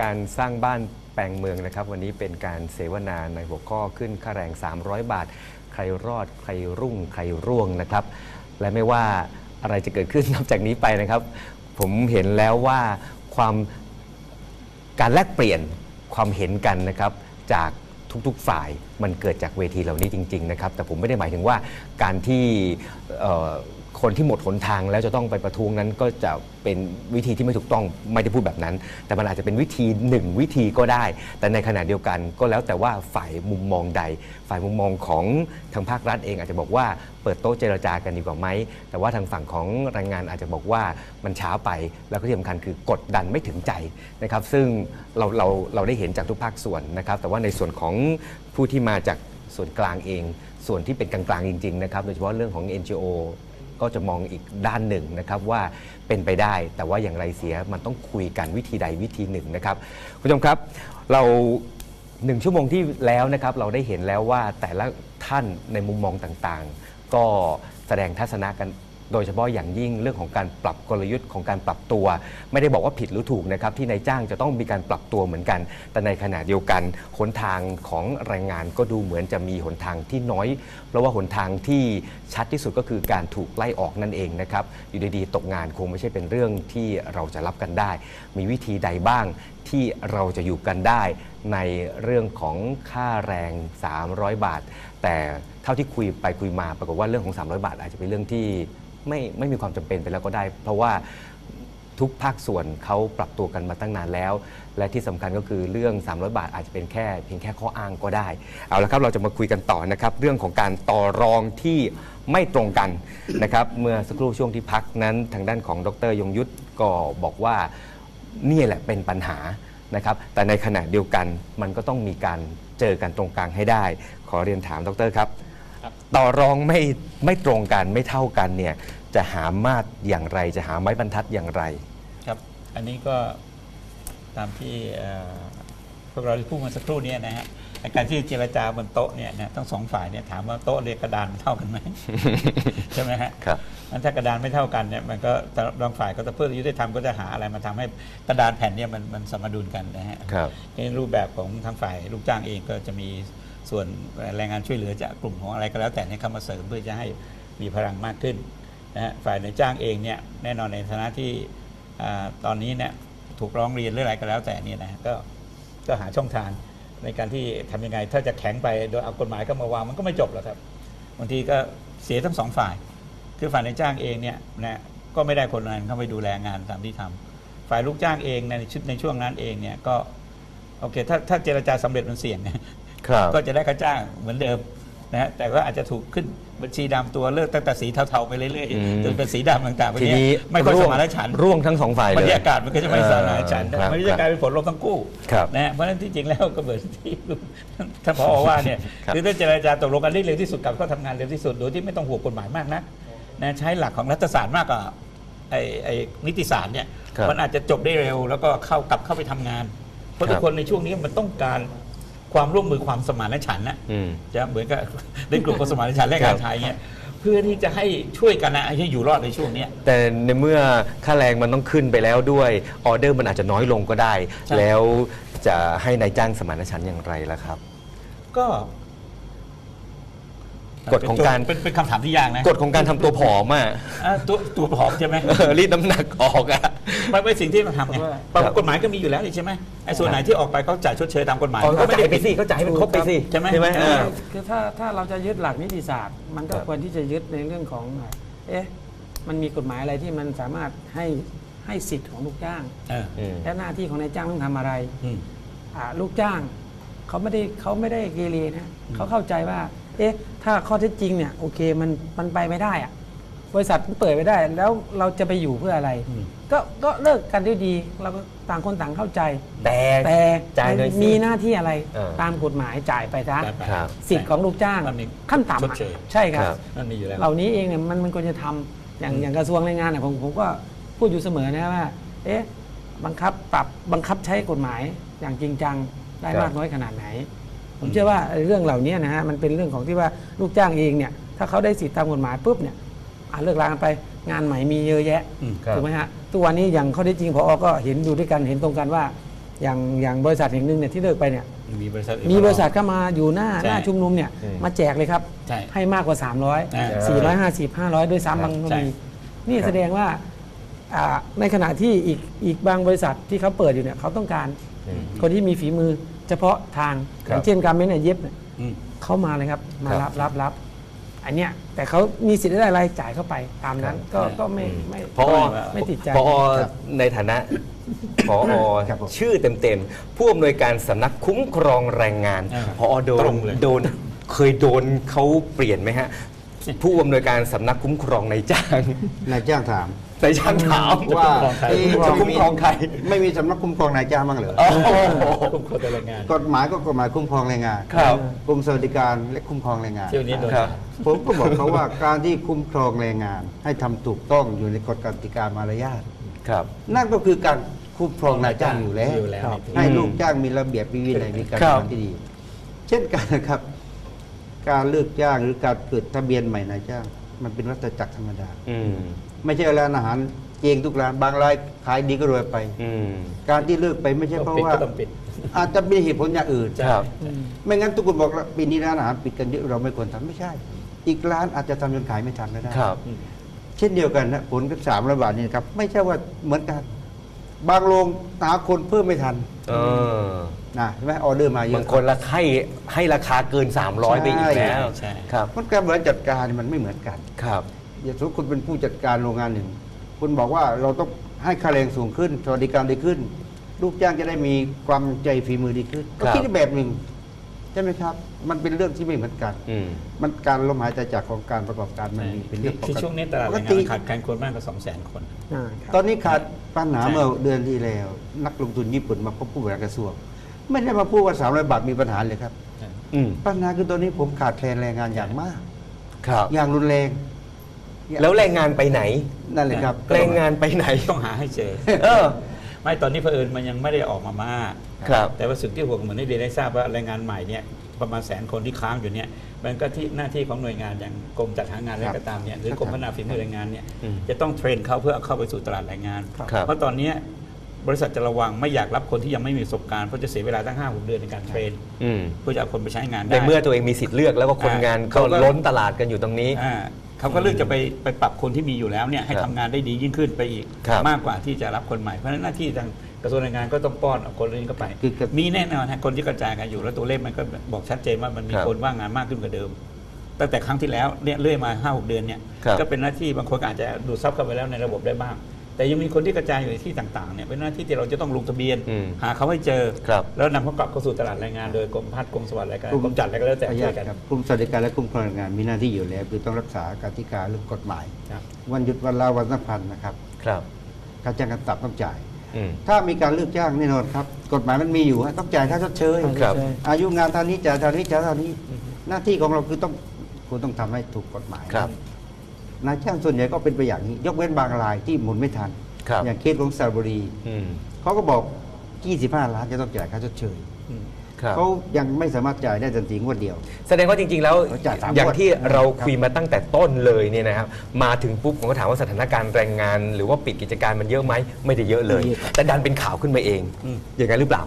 การสร้างบ้านแปลงเมืองนะครับ วันนี้เป็นการเสวนาในหัวข้อขึ้นค่าแรง 300 บาท ใครรอดใครรุ่งใครร่วงนะครับ และไม่ว่าอะไรจะเกิดขึ้นนับจากนี้ไปนะครับ ผมเห็นแล้วว่าความการแลกเปลี่ยนความเห็นกันนะครับจากทุกๆฝ่ายมันเกิดจากเวทีเหล่านี้จริง ๆ นะครับ แต่ผมไม่ได้หมายถึงว่าการที่ คนที่หมดหนทางแล้วจะต้องไปประท้วงนั้นก็จะเป็นวิธีที่ไม่ถูกต้องไม่ได้พูดแบบนั้น แต่มันอาจจะเป็นวิธีหนึ่งวิธีก็ได้ แต่ในขณะเดียวกันก็แล้วแต่ว่าฝ่ายมุมมองใด ฝ่ายมุมมองของทางภาครัฐเองอาจจะบอกว่าเปิดโต๊ะเจรจากันดีกว่าไหมแต่ว่าทางฝั่งของแรงงานอาจจะบอกว่ามันช้าไปแล้วก็ที่สำคัญคือกดดันไม่ถึงใจนะครับ ซึ่งเราเราเราได้เห็นจากทุกภาคส่วนนะครับ แต่ว่าในส่วนของผู้ที่มาจากส่วนกลางเอง ส่วนที่เป็นกลางๆจริงๆนะครับโดยเฉพาะเรื่องของ NGO ก็จะมองอีกด้านหนึ่งนะครับว่าเป็นไปได้ แต่ว่าอย่างไรเสียมันต้องคุยกันวิธีใดวิธีหนึ่งนะครับคุณผู้ชมครับเราหนึ่งชั่วโมงที่แล้วนะครับเราได้เห็นแล้วว่าแต่ละท่านในมุมมองต่างๆ ก็แสดงทัศนะกัน โดยเฉพาะอย่างยิ่งเรื่องของการปรับกลยุทธ์ของการปรับตัว ไม่ได้บอกว่าผิดหรือถูกนะครับที่นายจ้างจะต้องมีการปรับตัวเหมือนกัน แต่ในขณะเดียวกันหนทางของแรงงานก็ดูเหมือนจะมีหนทางที่น้อย เพราะว่าหนทางที่ชัดที่สุดก็คือการถูกไล่ออกนั่นเองนะครับอยู่ดีๆตกงานคงไม่ใช่เป็นเรื่องที่เราจะรับกันได้ มีวิธีใดบ้างที่เราจะอยู่กันได้ในเรื่องของค่าแรง 300 บาท แต่เท่าที่คุยไปคุยมาปรากฏว่าเรื่องของ 300 บาท อาจจะเป็นเรื่องที่ ไม่ไม่มีความจำเป็นไปแล้วก็ได้ เพราะว่าทุกภาคส่วนเขาปรับตัวกันมาตั้งนานแล้ว และที่สำคัญก็คือเรื่อง 300 บาทอาจจะเป็นแค่เพียงแค่ข้ออ้างก็ได้ เอาละครับเราจะมาคุยกันต่อนะครับ เรื่องของการต่อรองที่ไม่ตรงกันนะครับ เมื่อสักครู่ช่วงที่พักนั้นทางด้านของดรยงยุทธก็บอกว่านี่แหละเป็นปัญหานะครับ แต่ในขณะเดียวกันมันก็ต้องมีการเจอกันตรงกลางให้ได้ ขอเรียนถามดรครับครับต่อรองไม่ไม่ตรงกันไม่เท่ากันเนี่ย จะหามาตรอย่างไร จะหาไม้บรรทัดอย่างไร ครับ อันนี้ก็ตามที่เอ่อพวกเราได้พูดมาสักครู่เนี้นะฮะไอ้การที่เจรจาบนโต๊ะเนี่ยนะทั้งสองฝ่ายเนี่ยถามว่าโต๊ะเรียกกระดานมันเท่ากันไหมใช่ไหมฮะครับมันถ้ากระดานไม่เท่ากันเนี่ยมันก็บางฝ่ายก็จะเพื่อยุติธรรมก็จะหาอะไรมาทำให้กระดานแผ่นเนี่ยมันมันสมดุลกันนะฮะครับในรูปแบบของทางฝ่ายลูกจ้างเองก็จะมีส่วนแรงงานช่วยเหลือจากกลุ่มของอะไรก็แล้วแต่เนี่ยเข้ามาเสริมเพื่อจะให้มีพลังมากขึ้น นะฮะฝ่ายนายจ้างเองเนี่ยแน่นอนในฐานะที่อ่าตอนนี้เนี่ยถูกร้องเรียนเรื่องอะไรก็แล้วแต่เนี่ยนะฮะก็ก็หาช่องทางในการที่ทำยังไง ถ้าจะแข็งไปโดยเอากฎหมายก็มาวางมันก็ไม่จบหรอกครับบางทีก็เสียทั้งสองฝ่าย คือฝ่ายนายจ้างเองเนี่ยนะก็ไม่ได้คนงานเข้าไปดูแลงานตามที่ทำฝ่ายลูกจ้างเองในชุดในช่วงนั้นเองเนี่ยก็โอเคถ้าถ้าเจรจาสำเร็จมันเสี่ยงครับก็จะได้ค่าจ้างเหมือนเดิม นะฮะแต่ก็อาจจะถูกขึ้นบัญชีดำตัวเลิกตั้งแต่สีเทาๆไปเรื่อยอืมๆจนเป็นสีดำต่างๆไปทีเนี้นี้ไม่ค่อยสร่วงมานฉันท์ร่วงทั้งสองฝ่ายเลยบรรยากาศมันก็จะไม่สมานฉันท์เออครับมันจะกลายเป็นผลลบทั้งคู่ครับนะฮะเพราะฉะนั้นที่จริงแล้วก็เหมือนที่ท่านผอว่าเนี่ยครับคือถ้าเจรจาตกลงกันได้เร็วที่สุดกับก็ทำงานเร็วที่สุดโดยที่ไม่ต้องห่วงกฎหมายมากนักนะใช้หลักของรัฐศาสตร์มากกว่าไอ้ไอ้นิติศาสตร์เนี่ยครับมันอาจจะจบได้เร็ว แล้วก็เข้ากลับเข้าไปทำงาน เพราะทุคกรับคนในช่วงนี้มันต้องการ ความร่วมมือความสมานฉันท์นะอืม จะเหมือนกับในกลุ่มคนสมานฉันท์แรงงานไทยเนี่ยเพื่อที่จะให้ช่วยกันนะให้อยู่รอดในช่วงเนี้ย แต่ในเมื่อค่าแรงมันต้องขึ้นไปแล้วด้วยออเดอร์มันอาจจะน้อยลงก็ได้ ใช่ แล้วจะให้นายจ้างสมานฉันท์อย่างไรล่ะครับ ก็ กฎของการเป็นเป็นคำถามที่ยากนะกฎของการทำตัวผอมอะอะตัวตัวผอมใช่ไหมเออรีดน้ำหนักออกอะ ไม่ไม่สิ่งที่เราทำไงครับกฎหมายก็มีอยู่แล้วนี่ใช่ไหมไอ้ส่วนไหนที่ออกไปเขาจ่ายชดเชยตามกฎหมายอ๋อก็ก็ไม่จ่าได้ยไปสิก็จ่ายให้มันครบไปสิ ใช่ไหมใช่ไหม เอออ่าคือถ้าถ้าเราจะยึดหลักนิติศาสตร์ มันก็ครับควรที่จะยึดในเรื่องของ เอ๊ะ มันมีกฎหมายอะไรที่มันสามารถให้ให้สิทธิ์ของลูกจ้าง เอออืม และหน้าที่ของนายจ้างต้องทำอะไร อืม อ่าลูกจ้างเขาไม่ได้เขาไม่ได้เกเรนะเขาเข้าใจว่า เอ๊ะถ้าข้อเท็จจริงเนี่ยโอเคมันมันไปไม่ได้อะบริษัทมันเปิดไม่ได้ แล้วเราจะไปอยู่เพื่ออะไร อืม ก็ก็เลิกกันด้วยดีเราก็ต่างคนต่างเข้าใจ แต่ แต่จ่ายหน่อยสิมีหน้าที่อะไรเออ ตามกฎหมายจ่ายไปซะได้ไปครับ สิทธิ์ของลูกจ้างมันมีขั้นต่ำชอะดเชย ใช่ครับ ครับนั่นมีอยู่แล้ว เหล่านี้เองเนี่ยมันมันควรจะทำอย่างอืมอย่างกระทรวงแรงงานเนี่ยผมผมก็พูดอยู่เสมอนะว่า เอ๊ะบังคับปรับบังคับใช้กฎหมายอย่างจริงจังได้ครับ มากน้อยขนาดไหน ผมเชื่อว่าเรื่องเหล่านี้นะฮะมันเป็นเรื่องของที่ว่าลูกจ้างเองเนี่ยถ้าเขาได้สิทธิตามกฎหมายปุ๊บเนี่ยอะเลิกลากันไปงานใหม่มีเยอะแยะอืมครับถูกไหมฮะทุกวันนี้อย่างข้อเท็จจริงพอก็เห็นดูด้วยกันเห็นตรงกันว่า อย่างอย่างบริษัทแห่งหนึ่งเนี่ยที่เลิกไปเนี่ยมีบริษัทอื่นมีบริษัทเข้ามาอยู่หน้าใช่หน้าชุมนุมเนี่ยอืมมาแจกเลยครับใช่ให้มากกว่า 300อ่า450 500 ด้วยซ้ำบางก็ใช่มีนี่แสดงว่าอ่าในขณะที่อีกอีกบางบริษัทที่เขาเปิดอยู่เนี่ยเขาต้องการอืมคนที่มีฝีมือ เฉพาะทางครับอย่างเช่นการเม้นเนี่ยเย็บเนี่ยอืม เขามาเลยครับ มาครัรับบรับรับอันเนี้ยแต่เขามีสิทธิ์ได้อะไรจ่ายเข้าไปตามนั้น ก็ครับก็ไม่ไม่พอไม่ติดใจ พอในฐานะ พอครับผมชื่อเต็มๆ ผู้อำนวยการสำนักคุ้มครองแรงงาน อ่าพอโดตรนงเลย โดนเคยโดนเขาเปลี่ยนไหมฮะ ผู้อำนวยการสำนักคุ้มครองในายจ้างนายจ้างถาม ในายจ้างถามว่าจะคุ้มครองใครไม่มีสำนักคุ้มครองนายจ้างบ้างเหรอ โอ้โห คุ้มครองแต่แรงงาน กฎหมายก็กฎหมายคุ้มครองแรงงานครับ กรมสวัสดิการและคุ้มครองแรงงาน เที่ยวนี้โดนครับ ผมก็บอกเขาว่าการที่คุ้มครองแรงงาน ให้ทำถูกต้องอยู่ในกฎกติกามารยาท ครับ นั่นก็คือการคุ้มครองนายจ้างอยู่แล้ว อยู่แล้วครับในพื้นให้อืมลูกจ้างมีระเบียบมีวินัยมีการครับทำที่ดี เช่นกันนะครับ การเลือกจ้างหรือการเปิดทะเบียนใหม่นายจ้าง มันเป็นวัฏจักรธรรมดา อืม ไม่ใช่ร้านอาหารเจงทุกร้านบางรายขายดีก็รวยไป อืม การที่เลิกไปไม่ใช่เพราะปิดว่า ก็ต้องปิดอาจจะมีเหตุผลอย่างอื่น ครับ ไม่งั้นทุกคนบอกว่าปีนี้ร้านอาหารปิดกันเยอะเราไม่ควรทำไม่ใช่ อีกร้านอาจจะทำจนขายไม่ทันก็ได้ ครับ เช่นเดียวกันนะผลกับสามร้อยบาทนี่นะครับ ไม่ใช่ว่าเหมือนกัน บางโรงหาคนเพิ่มไม่ทันเออนะใช่ไหมออเดอร์มาเยบางอะ คนละให้ให้ราคาเกิน 300 ไปอีกแล้วใช่ ครับมันการบริหารจัดการมันไม่เหมือนกัน ครับ อย่างสมมติคุณเป็นผู้จัดการโรงงานหนึ่ง คุณบอกว่าเราต้องให้ค่าแรงสูงขึ้น สวัสดิการดีขึ้น ลูกจ้างจะได้มีความใจฝีมือดีขึ้น ก็ครับ คิดแบบหนึ่งใช่ไหมครับ มันเป็นเรื่องที่ไม่เหมือนกัน อืม มันการลมหายใจจากของการประกอบการมันมีเป็นเรื่องปกคือติช่วงนี้ตลาดปแรกงงาตินขาดแคลนคนมากกว่า2 0 0 0 0 0 คนอ่าครับ ตอนนี้ขาดปัญหาใช่เมื่อเดือนที่แล้ว นักลงทุนญี่ปุ่นมาพบผู้บริหารกระทรวงไม่ได้มาพูดว่าสามร้อยบาทมีปัญหาเลยครับอืมปัญหาคือตอนนี้ผมขาดแคลนแรงงานอย่างมาก ครับ อย่างรุนแรง แล้วแรงงานไปไหนนั่นเลยครับแรงงานไปไหนต้องหาให้เจอเออไม่ตอนนี้เผอิญมันยังไม่ได้ออกมามาก ครับ แต่ว่าสิ่งที่ห่วงเหมือนที่เรียนได้ทราบว่าแรงงานใหม่เนี่ย ประมาณแสนคนที่ค้างอยู่เนี่ยมันก็ที่หน้าที่ของหน่วยงานอย่างกรมจัดหางานและครับก็ตามเนี่ยหรือกรมพัฒนาฝีมือแรงงานเนี่ยอืมจะต้องเทรนเขาเพื่อเอาเข้าไปสู่ตลาดแรงงานครับเพราะตอนเนี้ยบริษัทจะระวังไม่อยากรับคนที่ยังไม่มีประสบการณ์เพราะจะเสียเวลาตั้งห้าหกเดือนในการเทรนอืมเพื่อจะเอาคนไปใช้งานได้ในเมื่อตัวเองมีสิทธิ์เลือกแล้วก็คนงานอ่าก็เขาก็ล้นตลาดกันอยู่ตรงนี้อ่าเขาก็เลือกจะไปไปปรับคนที่มีอยู่แล้วเนี่ยให้ครับทำงานได้ดียิ่งขึ้นไปอีกครับมากกว่าที่จะรับคนใหม่เพราะฉะนั้นหน้าที่ทาง กระทรวงแรงงานก็ต้องป้อนเอาคนเหล่านี้เข้าไป คือคือ มีแน่นอนฮะคนที่กระจายกันอยู่แล้วตัวเลขมันก็บอกชัดเจนว่ามันมีครับคนว่างงานมากขึ้นกว่าเดิม ตั้งแต่ครั้งที่แล้วเนี่ยเรื่อยมาห้าหกเดือนเนี่ยครับ ก็เป็นหน้าที่บางคนก็อาจจะดูดซับเข้าไปแล้วในระบบได้บ้าง แต่ยังมีคนที่กระจายอยู่ในที่ต่างๆเนี่ยเป็นหน้าที่ที่เราจะต้องลงทะเบียน อืมหาเขาให้เจอ ครับ แล้วนำเขากลับเข้าสู่ตลาดแรงงานโดยกรมพัฒน์กรมสวัสดิ์และการกรมจัดอะไรก็แล้วแต่ขออนุช่ญาวยกัน ครับกลุ่มสวัสดิการและกลุ่มพลังงานมีหน้าที่อยู่แล้ว คือต้องรักษากติกาเรื่องกฎหมาย ครับ วันหยุดวันลาวันสำคัญนะครับครับ ค่าจ้างกันตับต้องจ่ายอืม ถ้ามีการเลือกจ้างแน่นอนครับ กฎหมายมันมีอยู่ฮะต้องจ่ายค่าชดเชยครับอายุงานเท่านี้จ่ายเท่านี้จ่ายเท่านี้ หน้าที่ของเราคือต้องคุณต้องทำให้ถูกกฎหมายครับนายจ้างส่วนใหญ่ก็เป็นไปอย่างนี้ ยกเว้นบางรายที่หมุนไม่ทันครับอย่างเคสของสระบุรีอืมเขาก็บอก 25 ล้านจะต้องจ่ายค่าชดเชยอืม ครับ เขายังไม่สามารถจ่ายได้ทันทีงวดเดียว แสดงว่าจริง ๆ แล้วเขาจ่ายสามอย่างงวดที่เราครับคุยมาตั้งแต่ต้นเลยเนี่ยนะครับมาถึงปุ๊บผมก็ถามว่าสถานการณ์แรงงาน หรือว่าปิดกิจการมันเยอะไหมไม่ได้เยอะเลย ไม่เยอะครับ แต่ดันเป็นข่าวขึ้นมาเองอืมอย่างนั้นหรือเปล่า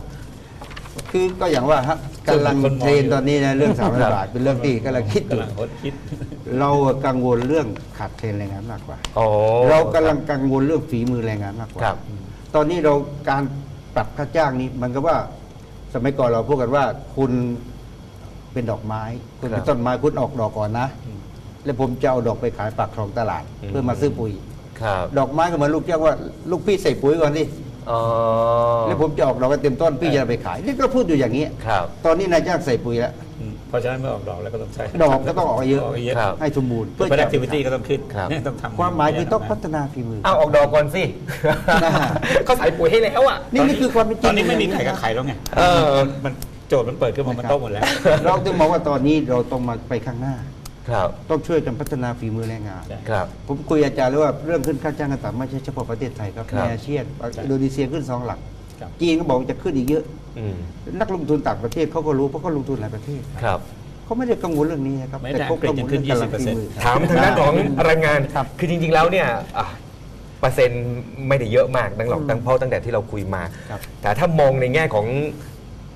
คือก็อย่างว่าฮะกำลังคนมองเทรนอยู่ตอนนี้นะเรื่องสามครับบาทเป็นเรื่องที่กำลังคิดอยู่กำลังคดคิด เรากังวลเรื่องขาดเทรนแรงงานมากกว่า อ๋อ เรากำลังกังวลเรื่องฝีมือแรงงานมากกว่า ครับตอนนี้เราการปรับค่าจ้างนี้มันก็ว่า สมัยก่อนเราพูดกันว่าคุณเป็นดอกไม้ คุณเป็นต้นไม้คุณออกดอกก่อนนะอืมแล้วผมจะเอาดอกไปขายปากคลองตลาด เพื่อมาซื้อปุ๋ยครับดอกไม้ก็เหมือนลูกแก้วว่า ลูกพี่ใส่ปุ๋ยก่อนดิอ๋อแล้วผมจะออกดอกกันเต็มต้นพี่จะเอาไปขายนี่ก็พูดอยู่อย่างนี้ครับตอนนี้นายจ้างใส่ปุ๋ยแล้วอืม เพราะฉะนั้นเมื่อออกดอกแล้วก็ต้องใช้ดอกก็ต้องออกเยอะออกเยอะครับ ให้สมบูรณ์เพื่อจะ productivity ก็ต้องขึ้นครับ เนี่ยต้องทำความหมายคือต้องพัฒนาฝีมือ เอาออกดอกก่อนสิน่าเขาใส่ปุ๋ยให้แล้วอะ นี่นี่คือความเป็นจริงตอนนี้ไม่มีไข่กับไข่แล้วไงเออ มันโจทย์มันเปิดขึ้นมามันโต้หมดแล้ว เราต้องบอกว่าตอนนี้เราต้องมาไปข้างหน้า ครับ ต้องช่วยกันพัฒนาฝีมือแรงงานใช่ครับ ผมคุยอาจารย์เลยว่าเรื่องขึ้นค่าจ้างกันต่ำไม่ใช่เฉพาะประเทศไทยครับครับในอาเซียนอินโดนีเซียขึ้นสองหลักครับจีนก็บอกจะขึ้นอีกเยอะอืม นักลงทุนต่างประเทศเขาก็รู้เพราะเขาลงทุนหลายประเทศครับเขาไม่ได้กังวลเรื่องนี้นะครับแม้แต่เขากังวลเรื่องการอังกฤษยังขึ้นฝีมือ20%ถามทางด้านของแรงงานครับคือจริง ๆ แล้วเนี่ยอะเปอร์เซ็นต์ไม่ได้เยอะมากตั้งหรอกตั้งเพราะตั้งแต่ที่เราคุยมาครับแต่ถ้ามองในแง่ของ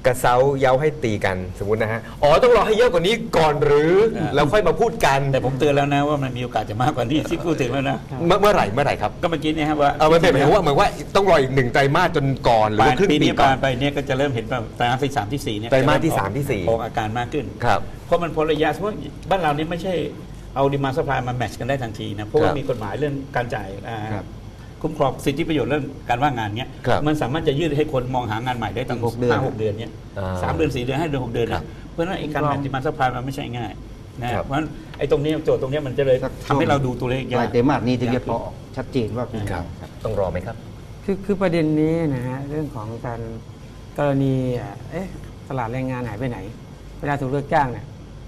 กระเซาเย้าให้ตีกันสมมตินะฮะ อ๋อต้องรอให้เยอะกว่านี้ก่อนหรือแล้วค่อยมาพูดกัน แต่ผมเตือนแล้วนะว่ามันมีโอกาสจะมากกว่านี้ที่พูดถึงแล้วนะ เมื่อเมื่อไหร่เมื่อไหร่ครับ ก็เมื่อกี้เนี่ยครับว่าเอามันเป็นหมายความว่าเหมือนว่าต้องรออีกหนึ่งไตรมาสจนก่อนหรือปลายว่าครึ่งปีปีนี้ก่อผ่าน นไปเนี่ยก็จะเริ่มเห็นว่าไตรมาสที่สามที่สี่เนี่ยไตรมาสที่จะเอสามที่สี่ ออกอาการมากขึ้น ครับ เพราะมันพลระยะสมมติบ้านเรานี่ไม่ใช่เอาดีมาสปายมาแมทช์กันได้ทันทีนะ เพราะว่าครับมีกฎหมายเรื่องการจ่ายอ่าครับ คุ้มครองสิทธิประโยชน์เรื่องการว่างงานเนี้ยครับมันสามารถจะยืดให้คนมองหางานใหม่ได้ตั้งหกเดือนห้าหกเดือนเนี้ยอ่าสามเดือนสี่เดือนให้เดือนหกเดือนครันะบเพราะฉะนั้นไอ้การคุ้มครแมองทช์ดีมาสปายมันไม่ใช่ง่ายนะครับ เพราะฉะนั้นไอ้ตรงนี้โจทย์ตรงนี้มันจะเลยสักทำให้เราดูตัวเลขปยาลายกไตรมาสนี้ถึงจะพอออกชัดเจนว่าเป็นยังไงครับครับต้องรอไหมครับ คือคือประเด็นนี้นะฮะเรื่องของการกรณีอะเอ๊ะตลาดแรงงานหายไปไหน เวลาถูกเลิกจ้างเนี่ย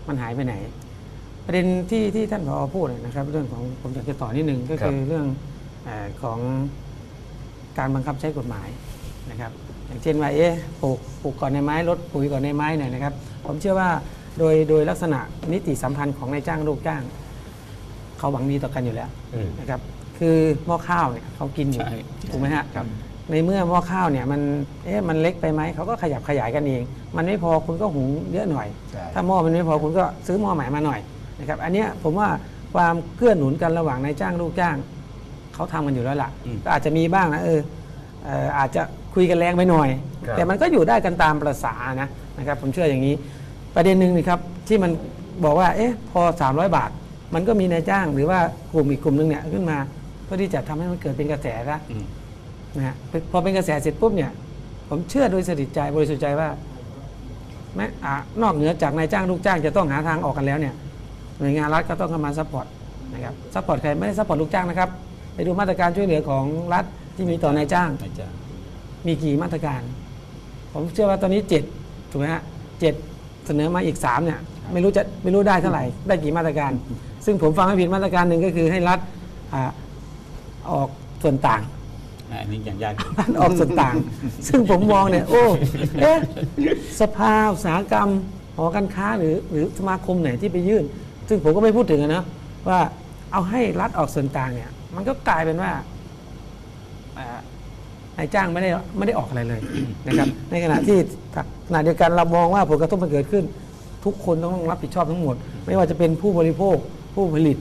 มันหายไปไหน ประเด็นที่ที่ท่านผอพูดนะครับ เรื่องของผมอยากจะต่อนิดนึงก็คือเรื่องเออ ของการบังคับใช้กฎหมายนะครับ อย่างเช่นว่าเอ๊ะปลูกปลูกก่อนในไม้ลดปุ๋ยก่อนในไม้เนี่ยนะครับ ผมเชื่อว่าโดยโดยลักษณะนิติสัมพันธ์ของนายจ้างลูกจ้าง เขาหวังดีต่อกันอยู่แล้วอืม นะครับ คือหม้อข้าวเนี่ยเขากินอยู่ใช่ถูกไหมฮะครับ ในเมื่อหม้อข้าวเนี่ยมันเอ๊ะมันเล็กไปไหมเขาก็ขยับขยายกันเอง มันไม่พอคุณก็หุงเยอะหน่อย ใช่ ถ้าหม้อมันไม่พอคุณก็ซื้อหม้อใหม่มาหน่อยนะครับ อันเนี้ยผมว่าความเกื้อหนุนกันระหว่างนายจ้างลูกจ้าง เขาทำกันอยู่แล้วล่ะอืมก็อาจจะมีบ้างนะเออเอ่ออาจจะคุยกันแรงไปหน่อยครับแต่มันก็อยู่ได้กันตามประษานะนะครับผมเชื่ออย่างนี้ ประเด็นหนึ่งนะครับที่มันบอกว่าเอ๊ะพอ 300 บาท มันก็มีนายจ้างหรือว่ากลุ่มอีกกลุ่มหนึงเนี่ยขึ้นมาเพื่อที่จะทำให้มันเกิดเป็นกระแสละอืมนะฮะพอเป็นกระแสเสร็จปุ๊บเนี่ย ผมเชื่อโดยสนิทใจบริสุทธิ์ใจว่าแม้อ่านอกเหนือจากนายจ้างลูกจ้างจะต้องหาทางออกกันแล้วเนี่ยหน่วยงานรัฐก็ต้องเข้ามาซัพพอร์ตนะครับซัพพอร์ตใครไม่ได้ซัพพอร์ตลูกจ้างนะครับ ไปดูมาตรการช่วยเหลือของรัฐที่มีต่อนายจ้าง นายจ้างมีกี่มาตรการ ผมเชื่อว่าตอนนี้เจ็ดถูกไหมฮะเจ็ดเสนอมาอีกสามเนี่ยไม่รู้จะไม่รู้ได้เท่าไหร่ได้กี่มาตรการ ซึ่งผมฟังไม่ผิดมาตรการหนึ่งก็คือให้รัฐอ่าออกส่วนต่างอ่าอันนี้อย่างยากอยู่ร้านออกส่วนต่าง ซึ่งผมมองเนี่ย โอ้ เอ๊ะ สภาอุตสาหกรรม หอการค้าหรือหรือสมาคมไหนที่ไปยื่น ซึ่งผมก็ไม่พูดถึงอะนะว่าเอาให้รัฐออกส่วนต่างเนี่ย มันก็กลายเป็นว่าอ่านายจ้างไม่ได้ไม่ได้ออกอะไรเลยนะครับ ในขณะที่ขณะเดียวกันเรามองว่าผลกระทบมันเกิดขึ้น ทุกคนต้องรับผิดชอบทั้งหมด ไม่ว่าจะเป็นผู้บริโภคผู้ผลิต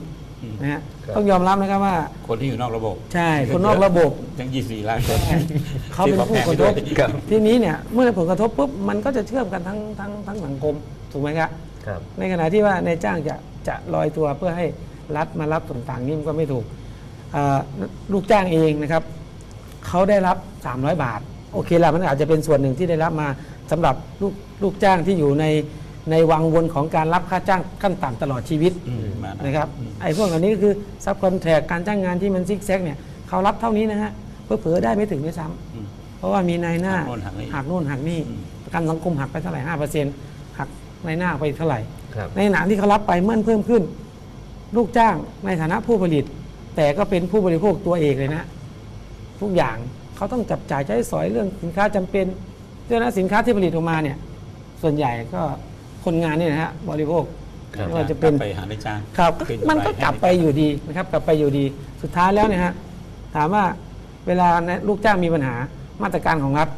นะฮะครับต้องยอมรับนะครับว่า คนที่อยู่นอกระบบ ใช่คนนอกระบบทั้ง 24 ล้านคนเขาเป็นผู้กระทบที่เขาแพงไปด้วยทีนี้เนี่ยเมื่อผลกระทบปุ๊บมันก็จะเชื่อมกันทั้งทั้งทั้งสังคมถูกไหมครับครับในขณะที่ว่านายจ้างจะจะลอยตัวเพื่อให้รัฐมารับส่วนต่างนี่มันก็ไม่ถูกอ่า ลูกจ้างเองนะครับเขาได้รับ 300 บาท โอเคละมันอาจจะเป็นส่วนหนึ่งที่ได้รับมาสำหรับลูกลูกจ้างที่อยู่ในในวังวนของการรับค่าจ้างขั้นต่ำตลอดชีวิตอืมมานะนะครับไอ้พวกเหล่านี้ก็คือซับคอนแทคการจ้างงานที่มันซิกแซกเนี่ยเขารับเท่านี้นะฮะเผลอๆได้ไม่ถึงด้วยซ้ำอืมเพราะว่ามีนายหน้าหักโน่นหักนี่หักโน่นหักนี่อืมประกันสังคมหักไปเท่าไหร่ห้าเปอร์เซ็นต์หักนายหน้าไปเท่าไหร่ครับในขณะที่เขารับไปเมื่อเพิ่มขึ้น ลูกจ้างในฐานะผู้ผลิต แต่ก็เป็นผู้บริโภคตัวเอกเลยนะ ทุกอย่างเขาต้องจับจ่ายใช้สอยเรื่องสินค้าจำเป็นเรื่องนั้นสินค้าที่ผลิตออกมาเนี่ยส่วนใหญ่ก็คนงานนี่นะฮะบริโภคครับไม่ว่าจะเป็นไปหานายจ้างครับเป็นมันก็รายกลับไปอยู่ดีนะครับ กลับไปอยู่ดีสุดท้ายแล้วเนี่ยฮะถามว่าเวลาลูกจ้างมีปัญหามาตรการของรัฐ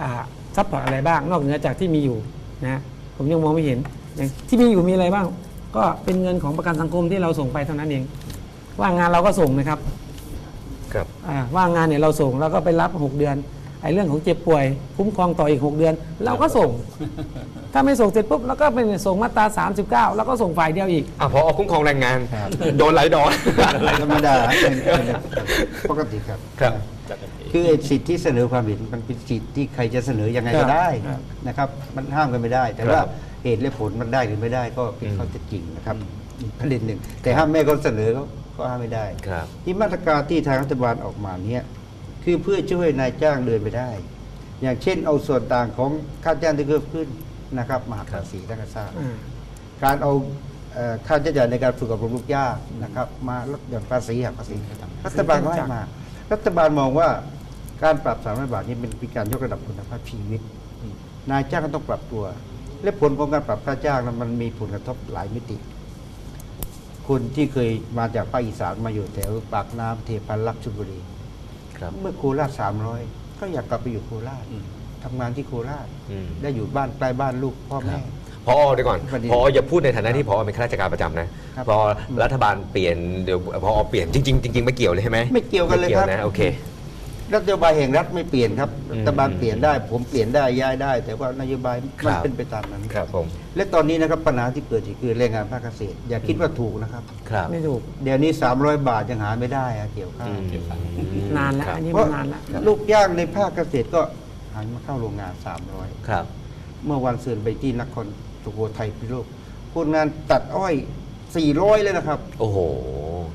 อ่าซัพพอร์ตอะไรบ้าง นอกเหนือจากที่มีอยู่นะผมยังมองไม่เห็นอย่างที่มีอยู่มีอะไรบ้าง ก็เป็นเงินของประกันสังคมที่เราส่งไปเท่านั้นเอง ว่างงานเราก็ส่งนะครับครับอ่าว่างงานเนี่ยเราส่งแล้วก็ไปรับ6เดือนไอ้เรื่องของเจ็บป่วย คุ้มครองต่ออีก 6 เดือน เราก็ส่ง ถ้าไม่ส่งเสร็จปุ๊บ แล้วก็เป็นส่งมาตรา 39 แล้วก็ส่งฝ่ายเดียวอีกอะพอคุ้มครองแรงงานครับโดนหลายดอนธรรมดาเป็นเป็นปกติครับครับจัดกันเองคือไอ้สิทธิที่เสนอความเห็นมันเป็นสิทธิที่ใครจะเสนอยังไงครัก็บได้ครับนะครับ มันห้ามกันไม่ได้ แต่ครับว่าเหตุและผลมันได้หรือไม่ได้ก็เป็นอืมข้อเท็จจริงนะครับอีกประเด็นหนึ่งแต่ห้ามแม่ก็เสนอก็ ก็ห้ามไม่ได้ครับที่มาตรการที่ทางรัฐบาลออกมาเนี้ยคือเพื่อช่วยนายจ้างเดินไปได้ อย่างเช่นเอาส่วนต่างของค่าจ้างที่เพิ่มขึ้นนะครับมาหักภาษีท่านก็ทราบอ่าการเอาเอ่อค่าใช้จ่ายในการฝึกอบรมลูกจ้างนะครับ มาลดหย่อนภาษีหักภาษีรัฐบาลก็ให้มา รัฐบาลมองว่าการปรับสามร้อยบาทนี้เป็นการยกระดับคุณภาพชีวิต นายจ้างก็ต้องปรับตัว และผลของการปรับค่าจ้างนั้นมันมีผลกระทบหลายมิติ คคนที่เคยมาจากภาคอีสานมาอยู่แถวปากน้ำเทพันลักษณ์ชลบุรี ครับเมื่อโคราชสามร้อยก็อยากกลับไปอยู่โคราชอืม ทำงานที่โคราชอืม ได้อยู่บ้านใกล้บ้านลูกพ่อแม่ พอเดี๋ยวก่อนประเด็นพออย่าพูดในฐานะที่พอเป็นข้าราชการประจำนะครับพอรัฐบาลเปลี่ยนเดี๋ยวพอเปลี่ยนจริงๆจริงๆไม่เกี่ยวเลยใช่ไหมไม่เกี่ยวกันเลยไม่ครับนะโอเค รัฐบาลแห่งรัฐไม่เปลี่ยนครับอืมรัฐบาลเปลี่ยนได้ ผมเปลี่ยนได้ย้ายได้ แต่ว่านโยบายครัมันบเป็นไปตามนั้นครับผมและตอนนี้นะครับปัญหาที่เกิดอีกคือแรงงานภาคเกษตร อย่าคิดว่าถูกนะครับครับไม่ถูกเดี๋ยวนี้ 300 บาทยังหาไม่ได้อะเกี่ยวข้าวอืมนานแล้วครับอันนี้เพมัราะนนานแล้วลูกจ้างในภาคเกษตรก็หันมาเข้าโรงงาน 300 ครับ เมื่อวันเสือนไปที่นครสุโขทัยพิโลกคนงานตัดอ้อย 400 เลยนะครับโอ้โห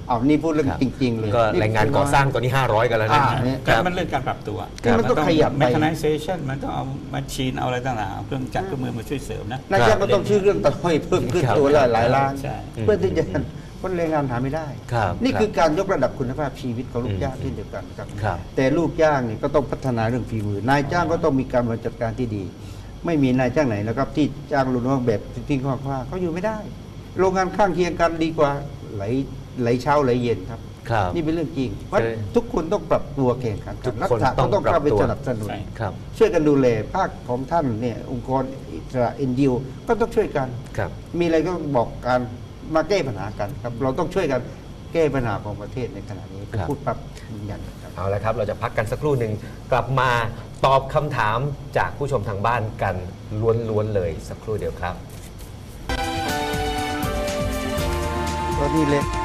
เอานี่พูดเรื่องครับจริง ๆ เลยก็แรงงานก่อสร้างตอนนี้ 500 กันแล้วนะ อ่าเนี่ยคก็รับ มันเรื่องการปรับตัวนี่มันต้องขยับไป mechanization มันต้องเอามาชีนเอาอะไรต่างๆเอาเครื่องจักรเครื่องมือมาช่วยเสริมนะ นายจ้างก็ต้องชื่อเรื่องตัดอ้อยเพิ่มขึ้นครับตัวละหลายล้าน ใช่ เพื่อที่จะคนแรงงานหาไม่ได้ ครับนี่ครับคือการยกระดับคุณภาพชีวิตของลูกจ้างเช่นเดียวกันครับ ครับ แต่ลูกจ้างเนี่ยก็ต้องพัฒนาเรื่องฝีมือนายจ้างก็ต้องมีการบริหารจัดการที่ดี ไม่มีนายจ้างไหนนะครับที่จ้างลูกน้องแบบทิ้งๆคว้างๆเขาอยู่ไม่ได้ โรงงานข้างเคียงกันดีกว่าไหลไหลเช้าไหลเย็นครับ ครับ นี่เป็นเรื่องจริงเพราะใช่ทุกคนต้องปรับตัวแข่งขันทุกรัคนฐาต้ก็องต้องปรับเข้าไปตัว สนับสนุนใช่ครับ ช่วยกันดูแลภาคของท่านเนี่ยองค์กรอิสระเอ็นยูก็ต้องช่วยกัน ครับ มีอะไรก็บอกกันมาแก้ปัญหากันครับ เราต้องช่วยกันแก้ปัญหาของประเทศในขณะนี้ผมครับ พูดปั๊บยืนยันครับ เอาละครับ เราจะพักกันสักครู่หนึ่งกลับมาตอบคำถามจากผู้ชมทางบ้านกันล้วนๆเลยสักครู่เดียวครับ Rodile.